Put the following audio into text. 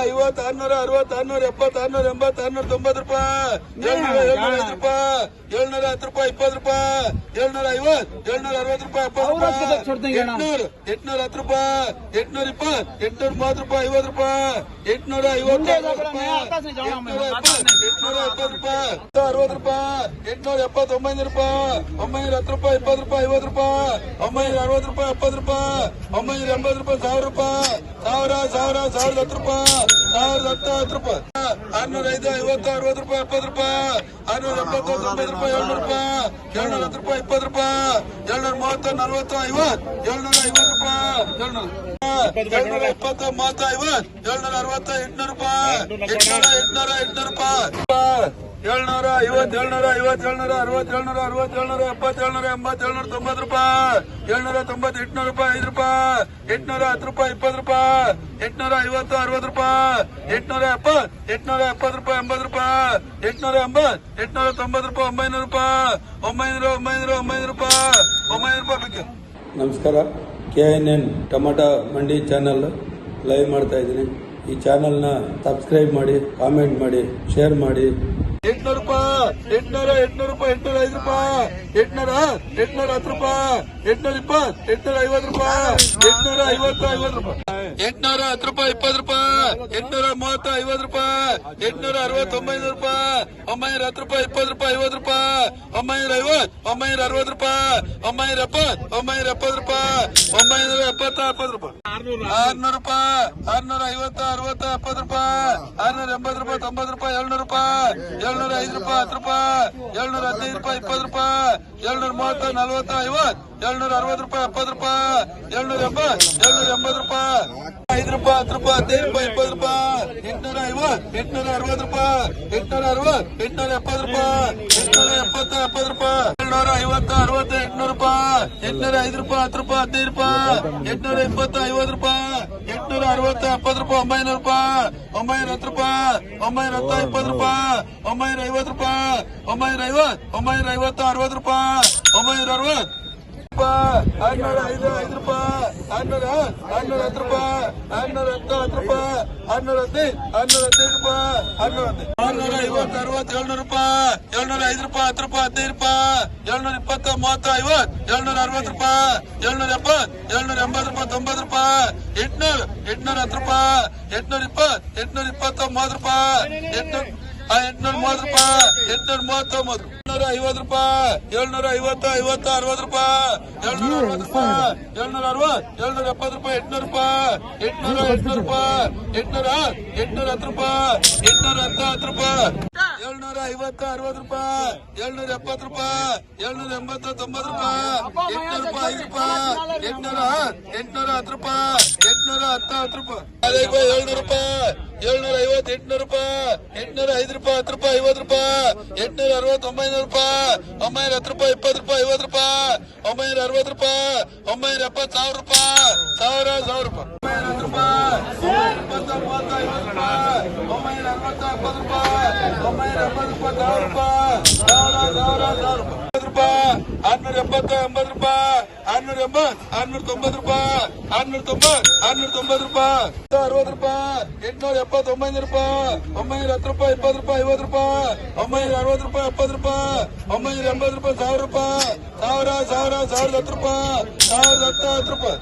ಐವತ್ತು ಆರ್ನೂರ ಅರವತ್ತು ಆರ್ನೂರ ಎಪ್ಪತ್ತು ಆರ್ನೂರ ಎಂಬತ್ತು ಆರ್ನೂರ ತೊಂಬತ್ತು ರೂಪಾಯಿ. ರೂಪಾಯಿ. ಏಳ್ನೂರ ಹತ್ತು ರೂಪಾಯಿ ಇಪ್ಪತ್ತು ರೂಪಾಯಿ. ಏಳ್ನೂರ ಐವತ್ತು ಏಳ್ನೂರ ಅರವತ್ತು ರೂಪಾಯಿ ಎಪ್ಪತ್ತು ರೂಪಾಯಿ. ಎಂಟ್ನೂರು ಎಂಟ್ನೂರ ಹತ್ತು ರೂಪಾಯಿ ಎಂಟ್ನೂರ ಇಪ್ಪತ್ತು ಎಂಟ್ನೂರ ಮೂವತ್ತು ರೂಪಾಯಿ ಐವತ್ತು ರೂಪಾಯಿ. ಎಂಟ್ನೂರ ಐವತ್ತು ಅರವತ್ತು ರೂಪಾಯಿ. ಎಂಟ್ನೂರ ಎಪ್ಪತ್ತು ಎಂಟ್ನೂರ ಎಪ್ಪತ್ತು ರೂಪಾಯಿ. ಅರವತ್ತು ರೂಪಾಯಿ ಎಂಟ್ನೂರ ಎಪ್ಪತ್ತು ಒಂಬೈನೂರು ರೂಪಾಯಿ. ಒಂಬೈನೂರ ಹತ್ತು ರೂಪಾಯಿ ಇಪ್ಪತ್ತು ರೂಪಾಯಿ ಐವತ್ತು ರೂಪಾಯಿ. ಒಂಬೈನೂರ ಅರವತ್ತು ರೂಪಾಯಿ ಎಪ್ಪತ್ತು ರೂಪಾಯಿ. ಒಂಬೈನೂರ ಎಂಬತ್ತು ರೂಪಾಯಿ ಸಾವಿರ ರೂಪಾಯಿ. ಸಾವಿರ ಸಾವಿರ ಸಾವಿರದ ಹತ್ತು ರೂಪಾಯಿ. ಸಾವಿರದ ಹತ್ತು ಹತ್ತು ರೂಪಾಯಿ. ಆರ್ನೂರ ಐದು, ಐವತ್ತು, ಅರವತ್ತು ರೂಪಾಯಿ, ಎಪ್ಪತ್ತು ರೂಪಾಯಿ. ಆರ್ನೂರ ಎಪ್ಪತ್ತು ತೊಂಬತ್ತು ರೂಪಾಯಿ, ಏಳ್ನೂರು ರೂಪಾಯಿ. ಏಳ್ನೂರ ಹತ್ತು ರೂಪಾಯಿ, ಇಪ್ಪತ್ತು ರೂಪಾಯಿ. ಏಳ್ನೂರ ಮೂವತ್ತು ನಲ್ವತ್ತು ಐವತ್ತು. ಏಳ್ನೂರ ಐವತ್ತು ರೂಪಾಯಿ. ಏಳ್ನೂರ ಏಳ್ನೂರ ಇಪ್ಪತ್ತು ಮೂವತ್ತು, ಐವತ್ತು. ಏಳ್ನೂರ ಅರವತ್ತು, ಎಂಟ್ನೂರು ರೂಪಾಯಿ. ಎಂಟ್ನೂರ ಎಂಟ್ನೂರ, ಎಂಟ್ನೂರು ರೂಪಾಯಿ. ಏಳ್ನೂರ ಐವತ್ತು ಏಳ್ನೂರ ಐವತ್ತು, ಏಳ್ನೂರ ಅರವತ್ತು ಏಳ್ನೂರ ಅರವತ್ತು, ಏಳ್ನೂರ ಎಪ್ಪತ್ತು, ಏಳ್ನೂರ ಎಂಬತ್ತು, ಏಳ್ನೂರ ತೊಂಬತ್ತು ರೂಪಾಯಿ. ಏಳ್ನೂರ ತೊಂಬತ್ತು, ಎಂಟ್ನೂರು ರೂಪಾಯಿ, ಐದು ರೂಪಾಯಿ. ಎಂಟ್ನೂರ ಹತ್ತು ರೂಪಾಯಿ, ಇಪ್ಪತ್ತು ರೂಪಾಯಿ. ಎಂಟ್ನೂರ ಐವತ್ತು, ಅರವತ್ತು ರೂಪಾಯಿ. ಎಂಟ್ನೂರ ಎಪ್ಪತ್ತು ಎಂಟ್ನೂರ ಎಪ್ಪತ್ತು ರೂಪಾಯಿ, ಎಂಬತ್ತು ರೂಪಾಯಿ. ಎಂಟ್ನೂರ ಎಂಬತ್ ಎಂಟ್ನೂರ ತೊಂಬತ್ತು ರೂಪಾಯಿ, ಒಂಬೈನೂರು ರೂಪಾಯಿ. ಒಂಬೈನೂರ ಒಂಬೈನೂರ, ಒಂಬೈನೂರು ರೂಪಾಯಿ. ಒಂಬೈನೂರು ರೂಪಾಯಿ ಬೇಕು ನಮಸ್ಕಾರ. ಕೆ ಎನ್ ಎನ್ ಟೊಮೆಟೊ ಮಂಡಿ ಚಾನಲ್ ಲೈವ್ ಮಾಡ್ತಾ ಇದ್ದೀನಿ. ಈ ಚಾನಲ್ನ ಸಬ್ಸ್ಕ್ರೈಬ್ ಮಾಡಿ, ಕಾಮೆಂಟ್ ಮಾಡಿ, ಶೇರ್ ಮಾಡಿ. ಎಂಟ್ನೂರು ರೂಪಾಯಿ, ಎಂಟ್ನೂರ, ಎಂಟ್ನೂರು ರೂಪಾಯಿ, ಎಂಟ್ನೂರ ಐದು ರೂಪಾಯಿ, ಎಂಟ್ನೂರ ಎಂಟ್ನೂರ ಹತ್ತು ರೂಪಾಯಿ, ಎಂಟ್ನೂರ ಇಪ್ಪತ್ತು, ಎಂಟ್ನೂರ ಐವತ್ತು ರೂಪಾಯಿ, ಎಂಟ್ನೂರ ಐವತ್ತು ಐವತ್ತು ರೂಪಾಯಿ. ಎಂಟ್ನೂರ ಹತ್ತು ರೂಪಾಯಿ, ಇಪ್ಪತ್ತು ರೂಪಾಯಿ, ಎಂಟ್ನೂರ ಮೂವತ್ತು, ಐವತ್ತು ರೂಪಾಯಿ, ಎಂಟ್ನೂರ ಅರವತ್ತು ಒಂಬೈನೂರು ರೂಪಾಯಿ, ಒಂಬೈನೂರ ಹತ್ತು ರೂಪಾಯಿ, ಇಪ್ಪತ್ತು ರೂಪಾಯಿ, ಐವತ್ತು ರೂಪಾಯಿ, ಒಂಬೈನೂರ ಐವತ್ತು, ಒಂಬೈನೂರ ಅರವತ್ತು ರೂಪಾಯಿ, ಒಂಬೈನೂರ ಎಪ್ಪತ್ತು ಒಂಬೈನೂರ ಎಪ್ಪತ್ತು ರೂಪಾಯಿ, ಒಂಬೈನೂರ ಎಪ್ಪತ್ತು ಎಪ್ಪತ್ತು ರೂಪಾಯಿ. ಆರ್ನೂರು ರೂಪಾಯಿ, ಆರ್ನೂರ ಐವತ್ತು, ಅರವತ್ತು, ಎಪ್ಪತ್ತು ರೂಪಾಯಿ, ಆರ್ನೂರ ಎಂಬತ್ತು ರೂಪಾಯಿ, ತೊಂಬತ್ತು ರೂಪಾಯಿ, ಏಳ್ನೂರು ರೂಪಾಯಿ, ಏಳ್ನೂರ ಐದು ರೂಪಾಯಿ, ಹತ್ತು ರೂಪಾಯಿ, ಏಳ್ನೂರ ಹದಿನೈದು ರೂಪಾಯಿ, ಇಪ್ಪತ್ತು ರೂಪಾಯಿ, ಏಳ್ನೂರ ಮೂವತ್ತ, ನಲ್ವತ್ತು, ಐವತ್ತು, ಏಳ್ನೂರ ಅರವತ್ತು ರೂಪಾಯಿ, ಎಪ್ಪತ್ತು ರೂಪಾಯಿ, ಏಳ್ನೂರ ಎಂಬತ್ತು ಏಳ್ನೂರ ಎಂಬತ್ತು ರೂಪಾಯಿ ಐದು ರೂಪಾಯಿ ಹತ್ತು ರೂಪಾಯಿ ಹದಿನೈದು ರೂಪಾಯಿ ಇಪ್ಪತ್ತು ರೂಪಾಯಿ ಎಂಟ್ನೂರ ಐವತ್ತು ಎಂಟ್ನೂರ ಅರವತ್ತು ರೂಪಾಯಿ ಎಂಟ್ನೂರ ಅರವತ್ತು ಎಂಟ್ನೂರ ಎಪ್ಪತ್ತು ರೂಪಾಯಿ ಎಂಟ್ನೂರ ಎಪ್ಪತ್ತು ಎಪ್ಪತ್ತು ರೂಪಾಯಿ ಏಳ್ನೂರ ಐವತ್ತು ಅರವತ್ತು ಎಂಟ್ನೂರು ರೂಪಾಯಿ ಎಂಟ್ನೂರ ಐದು ರೂಪಾಯಿ ಹತ್ತು ರೂಪಾಯಿ ಹದಿನೈದು ರೂಪಾಯಿ ಎಂಟ್ನೂರ ಇಪ್ಪತ್ತು ಐವತ್ತು ರೂಪಾಯಿ ಎಂಟ್ನೂರ ಅರವತ್ತು ಎಪ್ಪತ್ತು ರೂಪಾಯಿ ಒಂಬೈನೂರು ರೂಪಾಯಿ ಒಂಬೈನೂರ ಹತ್ತು ರೂಪಾಯಿ ಒಂಬೈನೂರ ಹತ್ತು ಇಪ್ಪತ್ತು ರೂಪಾಯಿ ಒಂಬೈನೂರ ಐವತ್ತು ರೂಪಾಯಿ ಒಂಬೈನೂರ ಐವತ್ತು ಒಂಬೈನೂರ ಐವತ್ತು ಅರವತ್ತು ರೂಪಾಯಿ ಒಂಬೈನೂರ ಅರವತ್ತು ಆರ್ನೂರ ಐದು ಐದು ರೂಪಾಯಿ ಆರ್ನೂರ ಆರ್ನೂರ ಹತ್ತು ರೂಪಾಯಿ ಆರ್ನೂರ ಹತ್ತು ಹತ್ತು ರೂಪಾಯಿ ಆರ್ನೂರ ಹದಿನೈದು ಆರ್ನೂರ ಹದಿನೈದು ರೂಪಾಯಿ ಆರ್ನೂರ ಹದಿನೈದು ಆರ್ನೂರ ಐವತ್ತು ಅರವತ್ತು ಏಳ್ನೂರು ರೂಪಾಯಿ ಏಳ್ನೂರ ಐದು ರೂಪಾಯಿ ಹತ್ತು ರೂಪಾಯಿ ಹದಿನೈದು ರೂಪಾಯಿ ಏಳ್ನೂರ ಇಪ್ಪತ್ತು ಮೂವತ್ತು ಐವತ್ತು ಏಳ್ನೂರ ಅರವತ್ತು ರೂಪಾಯಿ ಏಳ್ನೂರ ಎಪ್ಪತ್ತು ಏಳ್ನೂರ ಎಂಬತ್ತು ರೂಪಾಯಿ ತೊಂಬತ್ತು ರೂಪಾಯಿ ಎಂಟ್ನೂರು ಎಂಟ್ನೂರ ಹತ್ತು ರೂಪಾಯಿ ಎಂಟ್ನೂರ ಇಪ್ಪತ್ತು ಎಂಟ್ನೂರ ಇಪ್ಪತ್ತು ಮೂವತ್ತು ರೂಪಾಯಿ ಎಂಟ್ನೂರ ಎಂಟ್ನೂರ ಮೂವತ್ತು ರೂಪಾಯಿ ಎಂಟ್ನೂರ ಮೂವತ್ತೊಂಬತ್ತು ಏಳ್ನೂರ ಐವತ್ತು ರೂಪಾಯಿ ಏಳ್ನೂರ ಐವತ್ತು ಐವತ್ತು ಅರವತ್ತು ರೂಪಾಯಿ ಏಳ್ನೂರ ಅರವತ್ತು ರೂಪಾಯಿ ಏಳ್ನೂರ ಅರವತ್ತು ಏಳ್ನೂರ ಎಪ್ಪತ್ತು ರೂಪಾಯಿ, ಎಂಟ್ನೂರು ರೂಪಾಯಿ, ಎಂಟ್ನೂರ ಎಂಟ್ನೂರು ರೂಪಾಯಿ, ಎಂಟ್ನೂರ ಎಂಟ್ನೂರ ಹತ್ತು ರೂಪಾಯಿ ಎಂಟ್ನೂರ ಹತ್ತು ಹತ್ತು ರೂಪಾಯಿ ಏಳ್ನೂರ ಐವತ್ತು ಅರವತ್ತು ರೂಪಾಯಿ ಏಳ್ನೂರ ಎಪ್ಪತ್ತು ರೂಪಾಯಿ ಏಳ್ನೂರ ಎಂಬತ್ತು ತೊಂಬತ್ತು ರೂಪಾಯಿ, ಎಂಟ್ನೂರು ರೂಪಾಯಿ, ಐದು ರೂಪಾಯಿ, ಎಂಟ್ನೂರ ಎಂಟ್ನೂರ ಹತ್ತು ರೂಪಾಯಿ ಎಂಟ್ನೂರ ಹತ್ತು ಹತ್ತು ರೂಪಾಯಿ ಏಳ್ನೂರು ರೂಪಾಯಿ. ಏಳ್ನೂರ ಐವತ್ತು ಎಂಟ್ನೂರು ರೂಪಾಯಿ ಎಂಟ್ನೂರ ಐದು ರೂಪಾಯಿ ಹತ್ತು ರೂಪಾಯಿ ಐವತ್ತು ರೂಪಾಯಿ ಎಂಟ್ನೂರ ಅರವತ್ತು ಒಂಬೈನೂರು ರೂಪಾಯಿ ಒಂಬೈನೂರ ಹತ್ತು ರೂಪಾಯಿ ಇಪ್ಪತ್ತು ರೂಪಾಯಿ ಐವತ್ತು ರೂಪಾಯಿ ಒಂಬೈನೂರ ಅರವತ್ತು ರೂಪಾಯಿ ಒಂಬೈನೂರ ಎಪ್ಪತ್ತು ಸಾವಿರ ರೂಪಾಯಿ ಸಾವಿರ ಸಾವಿರ ರೂಪಾಯಿ ಒಂಬೈನೂರ ಹತ್ತು ರೂಪಾಯಿ ಒಂಬೈನೂರ ಅರವತ್ತು ಎಪ್ಪತ್ತು ರೂಪಾಯಿ ಒಂಬೈನೂರ ಎಪ್ಪತ್ತು ರೂಪಾಯಿ ಸಾವಿರ ರೂಪಾಯಿ ಸಾವಿರ ಸಾವಿರ ಸಾವಿರ ರೂಪಾಯಿ ಐವತ್ತು ರೂಪಾಯಿ ಆರ್ನೂರ ಎಪ್ಪತ್ತು ಎಂಬತ್ತು ರೂಪಾಯಿ ಆರ್ನೂರ ಎಂಬತ್ತು ಆರ್ನೂರ ತೊಂಬತ್ತು ರೂಪಾಯಿ ಆರ್ನೂರ ತೊಂಬತ್ತು ಆರ್ನೂರ ತೊಂಬತ್ತು ರೂಪಾಯಿ ಅರವತ್ತು ರೂಪಾಯಿ ಎಂಟ್ನೂರ ಎಪ್ಪತ್ತು ಒಂಬೈನೂರು ರೂಪಾಯಿ ಒಂಬೈನೂರ ಹತ್ತು ರೂಪಾಯಿ ಇಪ್ಪತ್ತು ರೂಪಾಯಿ ಐವತ್ತು ರೂಪಾಯಿ ಒಂಬೈನೂರ ಅರವತ್ತು ರೂಪಾಯಿ ಎಪ್ಪತ್ತು ರೂಪಾಯಿ ಒಂಬೈನೂರ ಎಂಬತ್ತು ರೂಪಾಯಿ ಸಾವಿರ ರೂಪಾಯಿ ಸಾವಿರ ಸಾವಿರ ಸಾವಿರದ ಹತ್ತು ರೂಪಾಯಿ ಸಾವಿರದ ಹತ್ತು ಹತ್ತು ರೂಪಾಯಿ